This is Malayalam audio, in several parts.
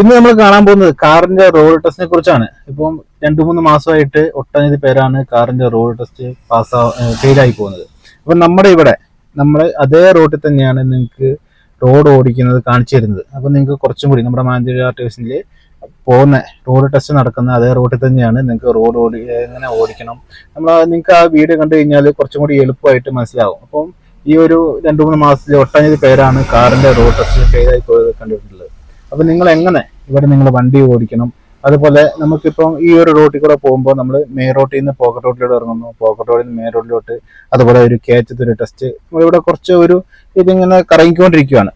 ഇന്ന് നമ്മൾ കാണാൻ പോകുന്നത് കാറിന്റെ റോഡ് ടെസ്റ്റിനെ കുറിച്ചാണ്. ഇപ്പം രണ്ടു മൂന്ന് മാസമായിട്ട് ഒട്ടനവധി പേരാണ് കാറിന്റെ റോഡ് ടെസ്റ്റ് പാസ് ഫെയിലായി പോകുന്നത്. അപ്പം നമ്മുടെ ഇവിടെ നമ്മൾ അതേ റോഡിൽ തന്നെയാണ് നിങ്ങൾക്ക് റോഡ് ഓടിക്കുന്നത് കാണിച്ചു തരുന്നത്. അപ്പം നിങ്ങൾക്ക് കുറച്ചും കൂടി നമ്മുടെ മാനന്തവാടി ആർട്ടിഫിഷ്യനിൽ പോകുന്ന റോഡ് ടെസ്റ്റ് നടക്കുന്ന അതേ റോഡിൽ തന്നെയാണ് നിങ്ങൾക്ക് റോഡ് ഓടി എങ്ങനെ ഓടിക്കണം. നമ്മൾ നിങ്ങൾക്ക് ആ വീഡിയോ കണ്ടു കഴിഞ്ഞാൽ കുറച്ചും കൂടി എളുപ്പമായിട്ട് മനസ്സിലാവും. അപ്പം ഈ ഒരു രണ്ടു മൂന്ന് മാസത്തിൽ ഒട്ടനവധി പേരാണ് കാറിന്റെ റോഡ് ടെസ്റ്റ് ഫെയിലായി പോയത് കണ്ടിട്ടുള്ളത്. അപ്പൊ നിങ്ങൾ എങ്ങനെ ഇവിടെ നിങ്ങൾ വണ്ടി ഓടിക്കണം? അതുപോലെ നമുക്കിപ്പം ഈ ഒരു റോട്ടിൽ കൂടെ പോകുമ്പോൾ നമ്മൾ മെയിൻ റോട്ടിൽ നിന്ന് പോക്കറ്റ് റോഡിലൂടെ ഇറങ്ങുന്നു. പോക്കറ്റ് റോഡിൽ നിന്ന് മെയിൻ റോഡിലോട്ട് അതുപോലെ ഒരു കയറ്റത്ത് ഒരു ടെസ്റ്റ് ഇവിടെ കുറച്ച് ഒരു ഇതിങ്ങനെ കറങ്ങിക്കൊണ്ടിരിക്കുകയാണ്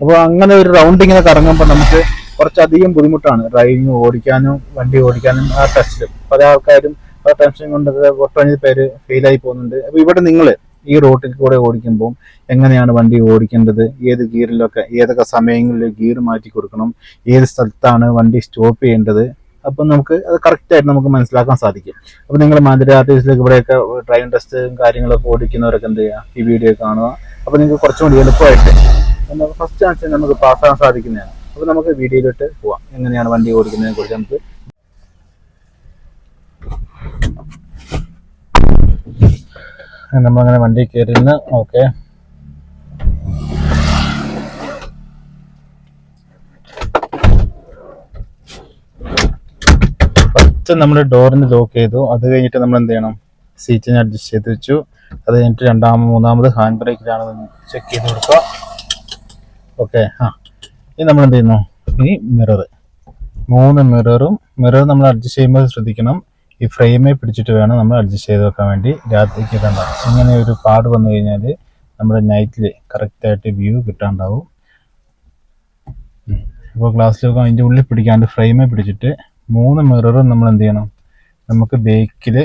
അപ്പോൾ അങ്ങനെ ഒരു റൗണ്ട് ഇങ്ങനെ കറങ്ങുമ്പോൾ നമുക്ക് കുറച്ചധികം ബുദ്ധിമുട്ടാണ്. ഡ്രൈവിംഗ് ഓടിക്കാനും വണ്ടി ഓടിക്കാനും ആ ടെസ്റ്റിലും പല ആൾക്കാരും ആ ടെൻഷൻ കൊണ്ട് ഒട്ടനവധി പേര് ഫെയിലായി പോകുന്നുണ്ട്. അപ്പോൾ ഇവിടെ നിങ്ങൾ ഈ റോട്ടിൽ കൂടെ ഓടിക്കുമ്പോൾ എങ്ങനെയാണ് വണ്ടി ഓടിക്കേണ്ടത്? ഏത് ഗിയറിലൊക്കെ ഏതൊക്കെ സമയങ്ങളിൽ ഗിയർ മാറ്റി കൊടുക്കണം? ഏത് സ്ഥലത്താണ് വണ്ടി സ്റ്റോപ്പ് ചെയ്യേണ്ടത്? അപ്പം നമുക്ക് അത് കറക്റ്റായിട്ട് നമുക്ക് മനസ്സിലാക്കാൻ സാധിക്കും. അപ്പം നിങ്ങൾ മാതിരി ആർട്ടിസ്റ്റിലേക്ക് ഇവിടെയൊക്കെ ഡ്രൈവിംഗ് ടെസ്റ്റും കാര്യങ്ങളൊക്കെ ഓടിക്കുന്നവരൊക്കെ എന്ത് ചെയ്യുക ഈ വീഡിയോ കാണുക. അപ്പം നിങ്ങൾക്ക് കുറച്ചുകൂടി എളുപ്പമായിട്ട് ഫസ്റ്റ് ചാൻസ് നമുക്ക് പാസ്സാകാൻ സാധിക്കുന്നതാണ്. അപ്പം നമുക്ക് വീഡിയോയിലോട്ട് പോവാം. എങ്ങനെയാണ് വണ്ടി ഓടിക്കുന്നതിനെ കുറിച്ച് നമുക്ക് നമ്മളങ്ങനെ വണ്ടി കയറിന്ന് ഓക്കെ ഫസ്റ്റ് നമ്മൾ ഡോറിന് ലോക്ക് ചെയ്തു. അത് കഴിഞ്ഞിട്ട് നമ്മൾ എന്ത് ചെയ്യണം? സീറ്റിനെ അഡ്ജസ്റ്റ് ചെയ്ത് വെച്ചു. അത് കഴിഞ്ഞിട്ട് രണ്ടാമത് മൂന്നാമത് ഹാൻഡ് ബ്രേക്കിലാണ് ചെക്ക് ചെയ്ത് കൊടുക്കുക. ഓക്കെ ആ. ഇനി നമ്മൾ എന്ത് ചെയ്യുന്നു? ഇനി മിറർ മൂന്ന് മിററും മിറർ നമ്മൾ അഡ്ജസ്റ്റ് ചെയ്യുമ്പോൾ ശ്രദ്ധിക്കണം. ഈ ഫ്രെയിമേ പിടിച്ചിട്ട് വേണം നമ്മൾ അഡ്ജസ്റ്റ് ചെയ്ത് വെക്കാൻ വേണ്ടി രാത്രിക്ക് കണ്ട. ഇങ്ങനെ ഒരു പാട് വന്നു കഴിഞ്ഞാൽ നമ്മുടെ നൈറ്റിൽ കറക്റ്റായിട്ട് വ്യൂ കിട്ടാണ്ടാവും. അപ്പോൾ ഗ്ലാസ്സിലൊക്കെ അതിന്റെ ഉള്ളിൽ പിടിക്കാണ്ട് ഫ്രെയിമേ പിടിച്ചിട്ട് മൂന്ന് മിററും നമ്മൾ എന്ത് ചെയ്യണം? നമുക്ക് ബേക്കിൽ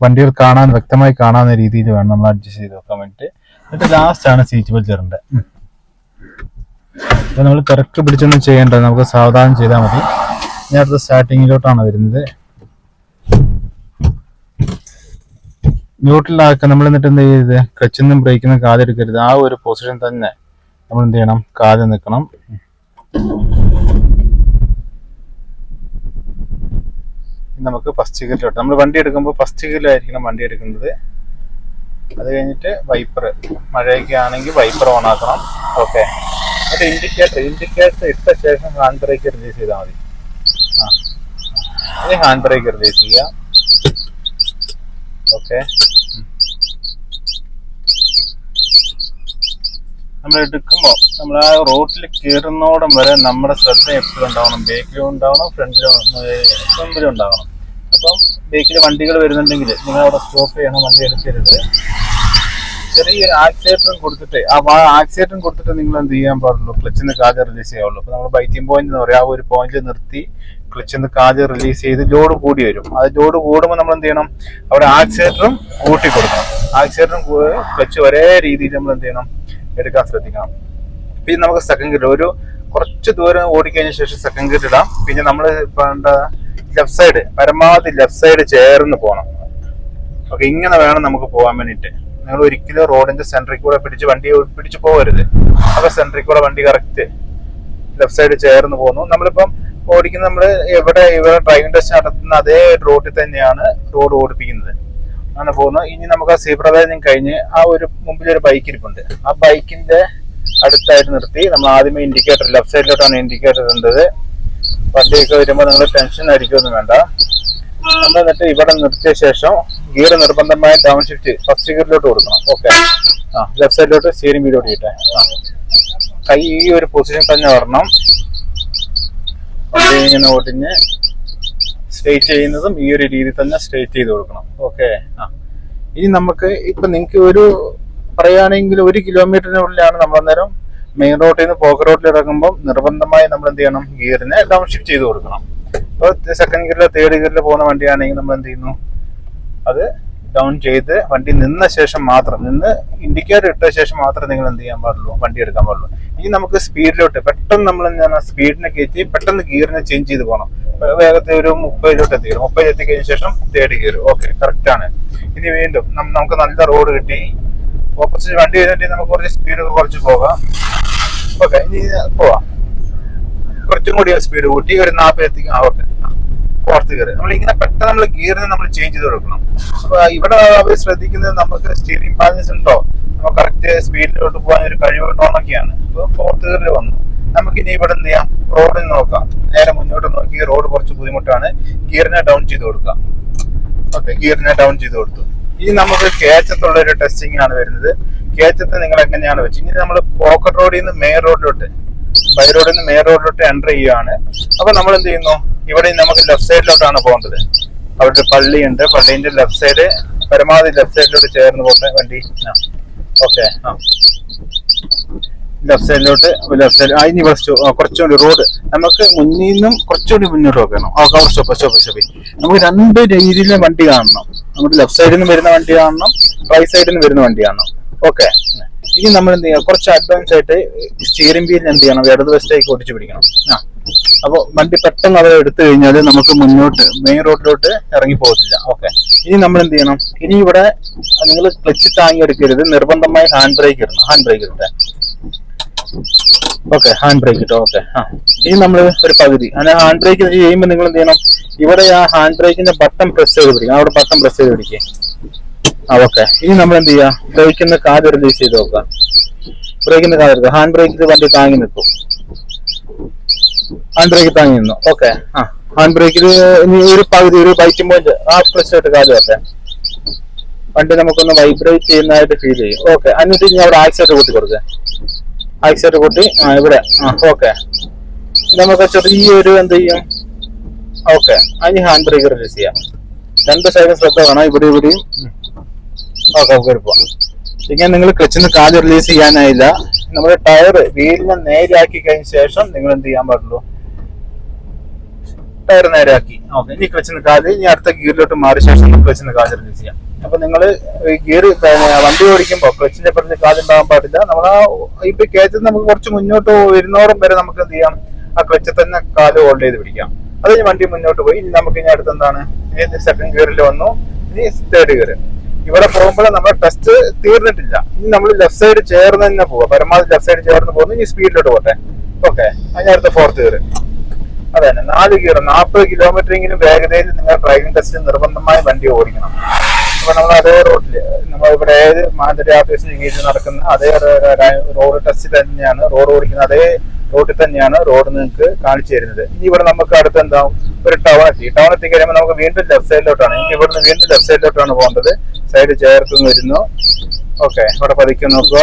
വണ്ടികൾ കാണാൻ വ്യക്തമായി കാണാവുന്ന രീതിയിൽ വേണം നമ്മൾ അഡ്ജസ്റ്റ് ചെയ്ത് വെക്കാൻ വേണ്ടിയിട്ട്. എന്നിട്ട് ലാസ്റ്റാണ് സീറ്റ് ബെൽറ്റ് ഇടേണ്ടത് അപ്പോൾ നമ്മൾ കറക്റ്റ് പിടിച്ചൊന്നും ചെയ്യേണ്ടത് നമുക്ക് സാവധാനം ചെയ്താൽ മതി. ഞാനടുത്ത സ്റ്റാർട്ടിങ്ങിലോട്ടാണ് വരുന്നത്. ന്യൂട്രലാക്കാൻ നമ്മൾ എന്നിട്ട് എന്ത് ചെയ്ത് ക്ലച്ചിന്നും ബ്രേക്കിന്നും കാലെടുക്കരുത് ആ ഒരു പൊസിഷൻ തന്നെ നമ്മൾ എന്ത് ചെയ്യണം? കാതെ നിൽക്കണം. നമുക്ക് ഫസ്റ്റ് ഗിയറിലോട്ട് നമ്മൾ വണ്ടി എടുക്കുമ്പോൾ ഫസ്റ്റ് ഗിയറിലായിരിക്കണം വണ്ടി എടുക്കുന്നത്. അത് കഴിഞ്ഞിട്ട് വൈപ്പർ മഴയൊക്കെ ആണെങ്കിൽ വൈപ്പർ ഓൺ ആക്കണം. ഓക്കെ എന്നിട്ട് ഇൻഡിക്കേറ്റർ ഇൻഡിക്കേറ്റർ ഇട്ട ശേഷം ഹാൻഡ് ബ്രേക്ക് റിലീസ് ചെയ്താൽ മതി. ആ. ഹാൻഡ് ബ്രേക്ക് റിലീസ് ചെയ്യുക ഓക്കെ നമ്മൾ എടുക്കുമ്പോൾ നമ്മൾ ആ റോട്ടിൽ കയറുന്നോടം വരെ നമ്മുടെ ശ്രദ്ധ എപ്പോഴും ഉണ്ടാവണം. ബേക്കിലും ഉണ്ടാവണം ഫ്രണ്ടിലും ഫ്രണ്ടിലും ഉണ്ടാവണം. അപ്പം ബേക്കിൽ വണ്ടികൾ വരുന്നുണ്ടെങ്കിൽ നിങ്ങൾ അവിടെ സ്റ്റോപ്പ് ചെയ്യണം വണ്ടി എടുക്കരുത്. ചെറിയൊരു ആക്സിലേറ്ററും കൊടുത്തിട്ട് ആ ആക്സിലേറ്ററും കൊടുത്തിട്ട് നിങ്ങൾ എന്ത് ചെയ്യാൻ പാടുള്ളൂ? ക്ലച്ചിന്ന് കാജ് റിലീസ് ചെയ്യാവുള്ളൂ. അപ്പൊ നമ്മൾ ബൈറ്റിംഗ് പോയിന്റ് എന്ന് പറയാം. ആ ഒരു പോയിന്റ് നിർത്തി ക്ലച്ചിന്ന് കാജ് റിലീസ് ചെയ്ത് ലോഡ് കൂടി വരും. അത് ലോഡ് കൂടുമ്പോൾ നമ്മൾ എന്ത് ചെയ്യണം? അവിടെ ആക്സിലേറ്ററും കൂട്ടി കൊടുക്കണം. ആക്സിലേറ്ററും ക്ലച്ച് ഒരേ രീതിയിൽ നമ്മൾ എന്ത് ചെയ്യണം? എടുക്കാൻ ശ്രദ്ധിക്കണം. പിന്നെ നമുക്ക് സെക്കൻഡ് ഗിയർ ഒരു കുറച്ച് ദൂരം ഓടിക്കഴിഞ്ഞ ശേഷം സെക്കൻഡ് ഗിയർ ഇടാം. പിന്നെ നമ്മൾ വേണ്ട ലെഫ്റ്റ് സൈഡ് പരമാവധി ലെഫ്റ്റ് സൈഡ് ചേർന്ന് പോകണം. ഓക്കെ ഇങ്ങനെ വേണം നമുക്ക് പോകാൻ വേണ്ടിയിട്ട്. നിങ്ങൾ ഒരിക്കലും റോഡിന്റെ സെന്ററിൽ കൂടെ പിടിച്ച് വണ്ടി പിടിച്ച് പോകരുത്. അപ്പൊ സെന്ററിൽ കൂടെ വണ്ടി കറക്റ്റ് ലെഫ്റ്റ് സൈഡ് ചേർന്ന് പോകുന്നു നമ്മളിപ്പം ഓടിക്കുന്ന നമ്മൾ എവിടെ ഇവിടെ ഡ്രൈവിംഗ് ടെസ്റ്റ് നടത്തുന്ന അതേ റോഡിൽ തന്നെയാണ് റോഡ് ഓടിപ്പിക്കുന്നത്. അങ്ങനെ പോകുന്നു ഇനി നമുക്ക് ആ സീബ്ര കഴിഞ്ഞ് ആ ഒരു മുമ്പിൽ ഒരു ബൈക്ക് ഇരിപ്പുണ്ട്. ആ ബൈക്കിന്റെ അടുത്തായിട്ട് നിർത്തി. നമ്മൾ ആദ്യമേ ഇൻഡിക്കേറ്റർ ലെഫ്റ്റ് സൈഡിലോട്ടാണ് ഇൻഡിക്കേറ്റർ ഇടേണ്ടത്. വണ്ടിയൊക്കെ വരുമ്പോൾ നിങ്ങൾ ടെൻഷൻ ആയിരിക്കുമൊന്നും വേണ്ട. നമ്മൾ എന്നിട്ട് ഇവിടെ നിർത്തിയ ശേഷം ഗിയർ നിർബന്ധമായ ഡൗൺ ഷിഫ്റ്റ് ഫസ്റ്റ് ഗിയറിലോട്ട് കൊടുക്കണം. ഓക്കെ ആ ലെഫ്റ്റ് സൈഡിലോട്ട് സ്റ്റീരിംഗ് വീലോട്ട് ഇട്ടെ. ആ. കൈ ഈ ഒരു പൊസിഷൻ തന്നെ വരണം. വണ്ടി ഇങ്ങനെ ഓടിഞ്ഞ് സ്ട്രേറ്റ് ചെയ്യുന്നതും ഈ ഒരു രീതിയിൽ തന്നെ സ്ട്രേറ്റ് ചെയ്ത് കൊടുക്കണം. ഓക്കെ ആ. ഇനി നമുക്ക് ഇപ്പൊ നിങ്ങൾക്ക് ഒരു പറയുകയാണെങ്കിൽ ഒരു കിലോമീറ്ററിനുള്ളിലാണ് നമ്മൾ അന്നേരം മെയിൻ റോഡിൽ നിന്ന് പോക്ക് റോഡിൽ ഇറങ്ങുമ്പോൾ നിർബന്ധമായി നമ്മൾ എന്ത് ചെയ്യണം? ഗിയറിനെ ഡൗൺ ഷിഫ്റ്റ് ചെയ്ത് കൊടുക്കണം. ഇപ്പോൾ സെക്കൻഡ് ഗിയറിൽ തേർഡ് ഗിയറിൽ പോകുന്ന വണ്ടിയാണെങ്കിൽ നമ്മൾ എന്ത് ചെയ്യുന്നു? അത് ഡൗൺ ചെയ്ത് വണ്ടി നിന്ന ശേഷം മാത്രം നിന്ന് ഇൻഡിക്കേറ്റർ ഇട്ട ശേഷം മാത്രമേ നിങ്ങൾ എന്ത് ചെയ്യാൻ പാടുള്ളൂ? വണ്ടി എടുക്കാൻ പാടുള്ളൂ. ഇനി നമുക്ക് സ്പീഡിലോട്ട് പെട്ടെന്ന് നമ്മൾ എന്താണ് സ്പീഡിനെ കയറ്റി പെട്ടെന്ന് ഗിയറിനെ ചേഞ്ച് ചെയ്ത് പോകണം. വേഗത്തിൽ ഒരു മുപ്പതിലോട്ട് എത്തിക്കണം മുപ്പതിൽ എത്തിക്കഴിഞ്ഞ ശേഷം തേർഡ് ഗിയർ ഓക്കെ കറക്റ്റ് ആണ്. ഇനി വീണ്ടും നമുക്ക് നല്ല റോഡ് കിട്ടി. ഓപ്പോസിറ്റ് വണ്ടി കഴിഞ്ഞിട്ട് നമുക്ക് കുറച്ച് സ്പീഡ് കുറച്ച് പോകാം. ഓക്കെ. ഇനി പോവാം. കുറച്ചും കൂടി സ്പീഡ് കൂട്ടി ഒരു നാൽപ്പത് എത്തിക്കും ഓക്കെ ഫോർത്ത് ഗിയർ നമ്മൾ ഇങ്ങനെ പെട്ടെന്ന് നമ്മൾ ഗിയറിനെ നമ്മൾ ചേഞ്ച് ചെയ്ത് കൊടുക്കണം. അപ്പൊ ഇവിടെ അവർ ശ്രദ്ധിക്കുന്നത് നമുക്ക് സ്റ്റീറിംഗ് ബാലൻസ് ഉണ്ടോ? നമുക്ക് കറക്റ്റ് സ്പീഡിലോട്ട് പോകാൻ ഒരു കഴിവുണ്ടോ എന്നൊക്കെയാണ് അപ്പോൾ ഫോർത്ത് ഗിയറിൽ വന്നു. നമുക്ക് ഇനി ഇവിടെ എന്ത് ചെയ്യാം? റോഡിൽ നോക്കാം. നേരെ മുന്നോട്ട് നോക്കി റോഡ് കുറച്ച് ബുദ്ധിമുട്ടാണ്. ഗിയറിനെ ഡൗൺ ചെയ്ത് കൊടുക്കാം. ഓക്കെ ഗിയറിനെ ഡൗൺ ചെയ്ത് കൊടുത്തു. ഇനി നമുക്ക് കേച്ചത്തുള്ള ഒരു ടെസ്റ്റിംഗ് ആണ് വരുന്നത്. കേച്ചത്ത് നിങ്ങൾ എങ്ങനെയാണ് വെച്ച് ഇനി നമ്മൾ പോക്കറ്റ് റോഡിൽ നിന്ന് മെയിൻ റോഡിലോട്ട് ബൈ റോഡിൽ നിന്ന് മെയിൻ റോഡിലോട്ട് എന്റർ ചെയ്യുകയാണ്. അപ്പൊ നമ്മൾ എന്ത് ചെയ്യുന്നു? ഇവിടെ നമുക്ക് ലെഫ്റ്റ് സൈഡിലോട്ടാണ് പോകേണ്ടത്. അവിടെ പള്ളിയുണ്ട് പള്ളീന്റെ ലെഫ്റ്റ് സൈഡ് പരമാവധി ലെഫ്റ്റ് സൈഡിലോട്ട് ചേർന്ന് പോകുന്ന വണ്ടി. ആ ഓക്കെ ആ. ലെഫ്റ്റ് സൈഡിലോട്ട് ലെഫ്റ്റ് സൈഡ് അതിന് ഇവിടെ കുറച്ചുകൂടി റോഡ് നമുക്ക് മുന്നിൽ നിന്നും കുറച്ചുകൂടി മുന്നോട്ട് നോക്കണം. ഓക്കെ സ്റ്റോപ്പ് സ്റ്റോപ്പ് സ്റ്റോപ്പ് നമുക്ക് രണ്ട് രീതിയിലെ വണ്ടി കാണണം. നമുക്ക് ലെഫ്റ്റ് സൈഡിൽ നിന്ന് വരുന്ന വണ്ടി കാണണം റൈറ്റ് സൈഡിൽ നിന്ന് വരുന്ന വണ്ടി കാണണം. ഓക്കെ. ഇനി നമ്മൾ എന്ത് ചെയ്യണം? കുറച്ച് അഡ്വാൻസ് ആയിട്ട് സ്റ്റിയറിംഗ് വീൽ എന്ത് ചെയ്യണം? ഇടത് വശത്തേക്ക് ഓടിച്ചു പിടിക്കണം. ആ. അപ്പോൾ വണ്ടി പെട്ടെന്ന് അത് എടുത്തു കഴിഞ്ഞാൽ നമുക്ക് മുന്നോട്ട് മെയിൻ റോഡിലോട്ട് ഇറങ്ങി പോകത്തില്ല. ഓക്കെ. ഇനി നമ്മൾ എന്ത് ചെയ്യണം? ഇനി ഇവിടെ നിങ്ങൾ ക്ലച്ച് താങ്ങി എടുക്കരുത്. നിർബന്ധമായി ഹാൻഡ് ബ്രേക്ക് ഇടണം. ഹാൻഡ് ബ്രേക്ക് ഇടട്ടെ. ഓക്കെ ഹാൻഡ് ബ്രേക്ക് ഇട്ടോ? ഓക്കെ ആ. ഇനി നമ്മൾ ഒരു പകുതി. അങ്ങനെ ഹാൻഡ് ബ്രേക്ക് ചെയ്യുമ്പോൾ നിങ്ങൾ എന്ത് ചെയ്യണം? ഇവിടെ ആ ഹാൻഡ് ബ്രേക്കിന്റെ ബട്ടൺ പ്രസ് ചെയ്ത് പിടിക്കണം. അവിടെ ബട്ടൺ പ്രസ് ചെയ്ത് പിടിക്കുക ഓക്കെ. ഇനി നമ്മൾ എന്ത് ചെയ്യുക ബ്രേക്കിന്റെ കാൽ റിലീസ് ചെയ്ത് നോക്കുക ബ്രേക്കിന്റെ കാൽ എടുക്കുക ഹാൻഡ് ബ്രേക്കിൽ വണ്ടി താങ്ങി നിൽക്കും. ഹാൻഡ് ബ്രേക്ക് താങ്ങി നിന്നു. ഓക്കെ. ആ ഹാൻഡ് ബ്രേക്കിൽ ഇനി ഒരു പകുതി ഒരു ബൈറ്റും പോയിന്റ് ആ പ്രസ് ആയിട്ട് കാൽ വെക്കെ. വണ്ടി നമുക്കൊന്ന് വൈബ്രേറ്റ് ചെയ്യുന്നതായിട്ട് ഫീൽ ചെയ്യും. ഓക്കെ. എന്നിട്ട് ഇനി അവിടെ ആക്സിഡന്റ് കൂട്ടി കൊടുക്കുക ആക്സിഡന്റ് കൂട്ടി ആ ഇവിടെ. ആ ഓക്കെ. നമുക്ക് ചെറിയൊരു എന്ത് ചെയ്യും? ഓക്കെ. അതിന് ഹാൻഡ് ബ്രേക്ക് റിലീസ് ചെയ്യാം. രണ്ട് സൈഡും ശ്രദ്ധ വേണം. ഇവിടെ ഇവിടെയും. ഓക്കെ നമുക്ക് പോവാം. ഇങ്ങനെ നിങ്ങൾ ക്ലച്ചിന് കാൽ റിലീസ് ചെയ്യാനായില്ല. നമ്മുടെ ടയർ വീലിനെ നേരെയാക്കി കഴിഞ്ഞ ശേഷം നിങ്ങൾ എന്ത് ചെയ്യാൻ പാടുള്ളൂ? ടയർ നേരെയാക്കി. ഓക്കെ ഇനി ക്ലച്ചിന് കാൽ ഇനി അടുത്ത ഗിയറിലോട്ട് മാറിയ ശേഷം ക്ലച്ചിന് കാൽ റിലീസ് ചെയ്യാം. അപ്പൊ നിങ്ങൾ ഗിയർ വണ്ടി ഓടിക്കുമ്പോൾ ക്ലച്ചിന്റെ പുറത്ത് കാലുണ്ടാകാൻ പാടില്ല. നമ്മൾ ആ ഇപ്പൊ കേറ്റത്ത് നമുക്ക് കുറച്ച് മുന്നോട്ട് വരുന്നോറും വരെ നമുക്ക് എന്ത് ചെയ്യാം? ആ ക്ലച്ചിൽ തന്നെ കാൽ ഹോൾഡ് ചെയ്ത് പിടിക്കാം. അത് വണ്ടി മുന്നോട്ട് പോയി. ഇനി നമുക്ക് ഇനി അടുത്ത് എന്താണ് ഇനി സെക്കൻഡ് ഗിയറിൽ വന്നു? ഇനി തേർഡ് ഗിയർ ഇവിടെ പോകുമ്പോൾ നമ്മുടെ ടെസ്റ്റ് തീർന്നിട്ടില്ല. ഇനി നമ്മൾ ലെഫ്റ്റ് സൈഡ് ചേർന്ന് തന്നെ പോവാം പരമാവധി ലെഫ്റ്റ് സൈഡ് ചേർന്ന് പോകുന്നു. ഇനി സ്പീഡിലോട്ട് പോട്ടെ. ഓക്കെ അതിന് അടുത്ത ഫോർത്ത് ഗിയർ അതെ തന്നെ. നാല് ഗിയർ നാൽപ്പത് കിലോമീറ്ററെങ്കിലും വേഗതയിൽ നിങ്ങൾ ഡ്രൈവിംഗ് ടെസ്റ്റ് നിർബന്ധമായി വണ്ടി ഓടിക്കണം. അപ്പൊ നമ്മൾ അതേ റോഡിൽ നമ്മൾ ഇവിടെ ഏത് മാതിരി ആഫീസിൽ നടക്കുന്ന അതേ റോഡ് ടെസ്റ്റ് തന്നെയാണ്. റോഡ് ഓടിക്കുന്ന അതേ റോഡിൽ തന്നെയാണ് റോഡ് നിങ്ങൾക്ക് കാണിച്ചു തരുന്നത്. ഇനി ഇവിടെ നമുക്ക് അടുത്ത് എന്താവും ഒരു ടൗൺ എത്തി. ടൗൺ എത്തി കഴിയുമ്പോൾ നമുക്ക് വീണ്ടും ലെഫ്റ്റ് സൈഡിലോട്ടാണ് ഇനി ഇവിടുന്ന് വീണ്ടും ലെഫ്റ്റ് സൈഡിലോട്ടാണ് പോകേണ്ടത്. സൈഡ് ചേർത്ത് വരുന്നു. ഓക്കെ ഇവിടെ പതുക്കെ നോക്കുക.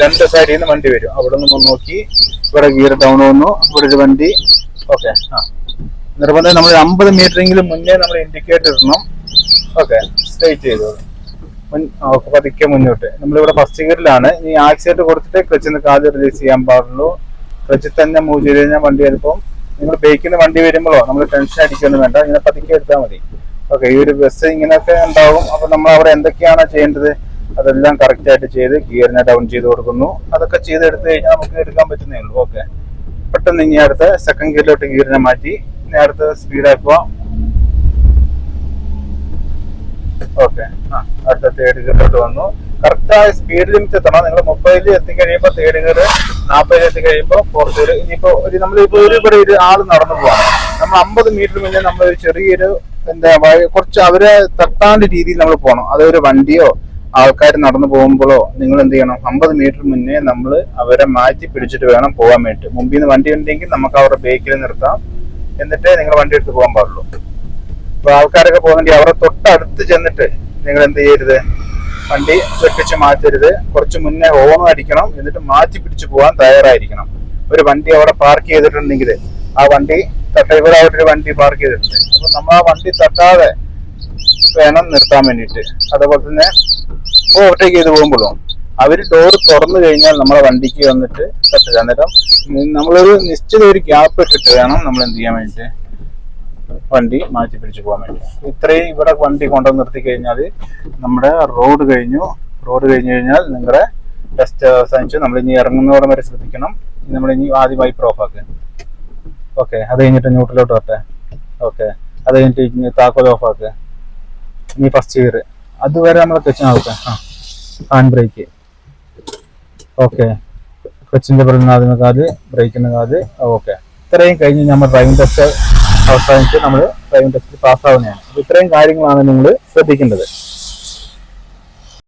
രണ്ട് സൈഡിൽ നിന്ന് വണ്ടി വരും. അവിടെ നിന്ന് നോക്കി. ഇവിടെ ഗിയർ ഡൗൺ വന്നു. ഇവിടെ ഒരു വണ്ടി. ഓക്കെ ആ. നിർബന്ധം നമ്മൾ അമ്പത് മീറ്ററെങ്കിലും മുന്നേ നമ്മൾ ഇൻഡിക്കേറ്റർ ഇടണം. ഓക്കെ സ്ട്രേറ്റ് ചെയ്തു. പതിക്കെ മുന്നോട്ട്. നമ്മളിവിടെ ഫസ്റ്റ് ഗിയറിലാണ് ഈ ആക്സിഡന്റ് കൊടുത്തിട്ട് ക്ലച്ചിന്ന് കാൽ റിലീസ് ചെയ്യാൻ പാടുള്ളൂ. ക്ലച്ചിൽ തന്നെ മൂവ് ചെയ്ത് കഴിഞ്ഞാൽ വണ്ടി വരുമ്പോൾ നിങ്ങൾ ബേക്കിന് വണ്ടി വരുമ്പോഴോ നമ്മൾ ടെൻഷൻ അടിക്കൊന്നും വേണ്ട ഇങ്ങനെ പതുക്കെ എടുത്താൽ മതി. ഓക്കെ ഈ ഒരു ബസ് ഇങ്ങനെയൊക്കെ ഉണ്ടാവും. അപ്പൊ നമ്മൾ അവിടെ എന്തൊക്കെയാണ് ചെയ്യേണ്ടത്? അതെല്ലാം കറക്റ്റ് ആയിട്ട് ചെയ്ത് ഗിയറിനെ ഡൗൺ ചെയ്ത് കൊടുക്കുന്നു. അതൊക്കെ ചെയ്ത് എടുത്തു കഴിഞ്ഞാൽ നമുക്ക് എടുക്കാൻ പറ്റുന്നേ ഉള്ളൂ. ഓക്കെ പെട്ടെന്ന് ഇനി അടുത്ത സെക്കൻഡ് ഗിയറിലോട്ട് ഗിയറിനെ മാറ്റി. ഇനി അടുത്ത സ്പീഡാക്കുക ഓക്കെ ആ അടുത്ത തേർഡ് ഗിയറിലോട്ട് വന്നു. കറക്റ്റായ സ്പീഡ് ലിമിറ്റ് എത്തണം. നിങ്ങൾ മുപ്പതിൽ എത്തിക്കഴിയുമ്പോൾ തേർഡ് ഗിയർ നാൽപ്പതിൽ എത്തി കഴിയുമ്പോൾ ഗിയർ ഇനിയിപ്പോ ഒരു നമ്മളിപ്പോ ഒരു ഇവിടെ ഒരു ആൾ നടന്നു പോവാണ്. നമ്മൾ അമ്പത് മീറ്റർ മുന്നേ നമ്മൾ ചെറിയൊരു എന്താ കുറച്ച് അവരെ തട്ടാണ്ട് രീതിയിൽ നമ്മൾ പോകണം അതൊരു വണ്ടിയോ ആൾക്കാർ നടന്നു പോകുമ്പോഴോ നിങ്ങൾ എന്ത് ചെയ്യണം? അമ്പത് മീറ്റർ മുന്നേ നമ്മൾ അവരെ മാറ്റി പിടിച്ചിട്ട് വേണം പോകാൻ വേണ്ടി മുമ്പിൽ നിന്ന് വണ്ടി ഉണ്ടെങ്കിൽ നമുക്ക് അവരുടെ ബേക്കിൽ നിർത്താം. എന്നിട്ടേ നിങ്ങൾ വണ്ടി എടുത്ത് പോകാൻ പാടുള്ളൂ. അപ്പൊ ആൾക്കാരൊക്കെ പോകുന്നുണ്ടെങ്കിൽ അവരെ തൊട്ടടുത്ത് ചെന്നിട്ട് നിങ്ങൾ എന്ത് ചെയ്യരുത്? വണ്ടി വെട്ടിച്ച് മാറ്റരുത്. കുറച്ച് മുന്നേ ഓണം അടിക്കണം. എന്നിട്ട് മാറ്റി പിടിച്ചു പോകാൻ തയ്യാറായിരിക്കണം. ഒരു വണ്ടി അവിടെ പാർക്ക് ചെയ്തിട്ടുണ്ടെങ്കിൽ ആ വണ്ടി തട്ട ഇവിടെ ഒരു വണ്ടി പാർക്ക് ചെയ്തിട്ടുണ്ട്. അപ്പൊ നമ്മൾ ആ വണ്ടി തട്ടാതെ വേണം നിർത്താൻ വേണ്ടിയിട്ട്. അതേപോലെ തന്നെ ഓവർടേക്ക് ചെയ്ത് പോകുമ്പോഴും അവർ ഡോർ തുറന്നു കഴിഞ്ഞാൽ നമ്മളെ വണ്ടിക്ക് വന്നിട്ട് തട്ടുക. അന്നേരം നമ്മളൊരു നിശ്ചിത ഒരു ഗ്യാപ്പ് ഇട്ടിട്ട് വേണം നമ്മൾ എന്ത് ചെയ്യാൻ വേണ്ടിയിട്ട്? വണ്ടി മാറ്റി പിടിച്ചു പോകാൻ വേണ്ടി. ഇത്രയും ഇവിടെ വണ്ടി കൊണ്ടുവന്ന് നിർത്തി കഴിഞ്ഞാൽ നമ്മുടെ റോഡ് കഴിഞ്ഞു. റോഡ് കഴിഞ്ഞു കഴിഞ്ഞാൽ നിങ്ങളുടെ ടെസ്റ്റ് അവസാനിച്ചു. നമ്മൾ ഇനി ഇറങ്ങുന്നതോടെ വരെ ശ്രദ്ധിക്കണം. നമ്മൾ ഇനി ആദ്യം വൈപ്പർ ഓഫ് ആക്കുക. ഓക്കെ അത് കഴിഞ്ഞിട്ട് ന്യൂട്രലോട്ട് വരട്ടെ. ഓക്കെ അത് കഴിഞ്ഞിട്ട് താക്കോൽ ഓഫ് ആക്കുക. ഇനി ഫസ്റ്റ് ഗിയർ അതുവരെ നമ്മൾ ക്ലച്ച് നോക്കാം. ആ. ഹാൻഡ് ബ്രേക്ക് ഓക്കെ ക്ലച്ചിന്റെ പുറത്തുനിന്ന് ആദ്യമേ കാൽ ബ്രേക്കിന് കാൽ ഓക്കെ ഇത്രയും കഴിഞ്ഞ് നമ്മൾ ഡ്രൈവിംഗ് ടെസ്റ്റ് അവസാനിച്ച് നമ്മൾ ഡ്രൈവിംഗ് ടെസ്റ്റ് പാസ്സാവുന്നതാണ് ഇത്രയും കാര്യങ്ങളാണ് നിങ്ങൾ ശ്രദ്ധിക്കേണ്ടത്.